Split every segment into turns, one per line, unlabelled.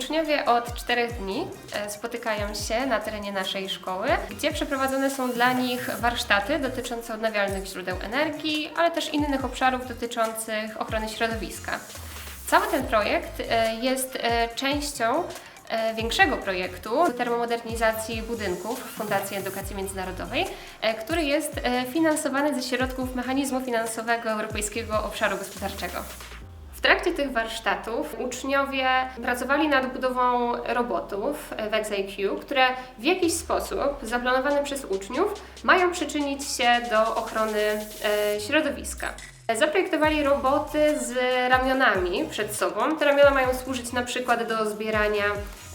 Uczniowie od czterech dni e, spotykają się na terenie naszej szkoły, gdzie przeprowadzone są dla nich warsztaty dotyczące odnawialnych źródeł energii, ale też innych obszarów dotyczących ochrony środowiska. Cały ten projekt e, jest e, częścią większego projektu termomodernizacji budynków Fundacji Edukacji Międzynarodowej, który jest finansowany ze środków mechanizmu finansowego Europejskiego Obszaru Gospodarczego. W trakcie tych warsztatów uczniowie pracowali nad budową robotów w XIQ, które w jakiś sposób, zaplanowane przez uczniów, mają przyczynić się do ochrony e, środowiska. Zaprojektowali roboty z ramionami przed sobą. Te ramiona mają służyć na przykład do zbierania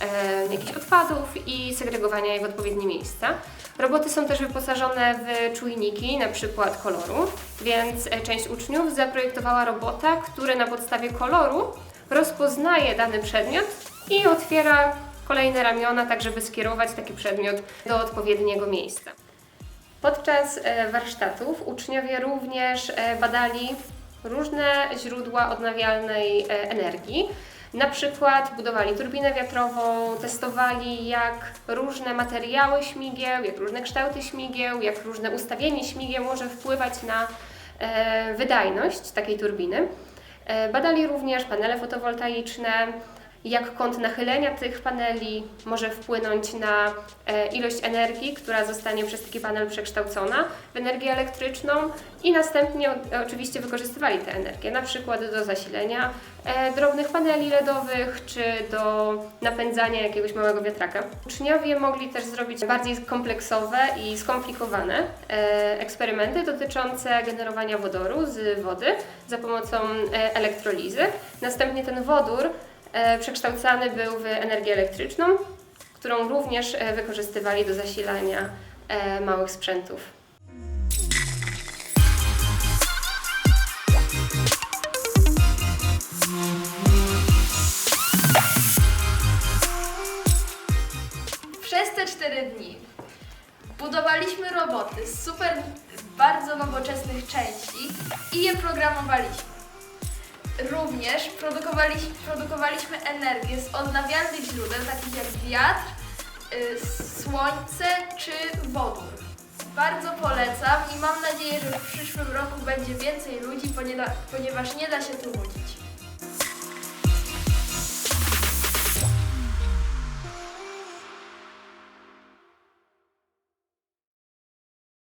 e, jakichś odpadów i segregowania je w odpowiednie miejsca. Roboty są też wyposażone w czujniki, na przykład koloru, więc e, część uczniów zaprojektowała robota, który na podstawie koloru rozpoznaje dany przedmiot i otwiera kolejne ramiona, tak żeby skierować taki przedmiot do odpowiedniego miejsca. Podczas e, warsztatów uczniowie również e, badali różne źródła odnawialnej e, energii. Na przykład budowali turbinę wiatrową, testowali jak różne materiały śmigieł, jak różne kształty śmigieł, jak różne ustawienie śmigieł może wpływać na wydajność takiej turbiny. Badali również panele fotowoltaiczne, jak kąt nachylenia tych paneli może wpłynąć na e, ilość energii, która zostanie przez taki panel przekształcona w energię elektryczną i następnie oczywiście wykorzystywali tę energię, na przykład do zasilenia e, drobnych paneli LEDowych czy do napędzania jakiegoś małego wiatraka. Uczniowie mogli też zrobić bardziej kompleksowe i skomplikowane e, eksperymenty dotyczące generowania wodoru z wody za pomocą elektrolizy. Następnie ten wodór przekształcany był w energię elektryczną, którą również e, wykorzystywali do zasilania e, małych sprzętów.
Przez te 4 dni budowaliśmy roboty z super bardzo nowoczesnych części i je programowaliśmy. Również produkowaliśmy, produkowaliśmy energię z odnawialnych źródeł, takich jak wiatr, y, słońce czy wodór. Bardzo polecam i mam nadzieję, że w przyszłym roku będzie więcej ludzi, ponieważ, nie da się tu nudzić.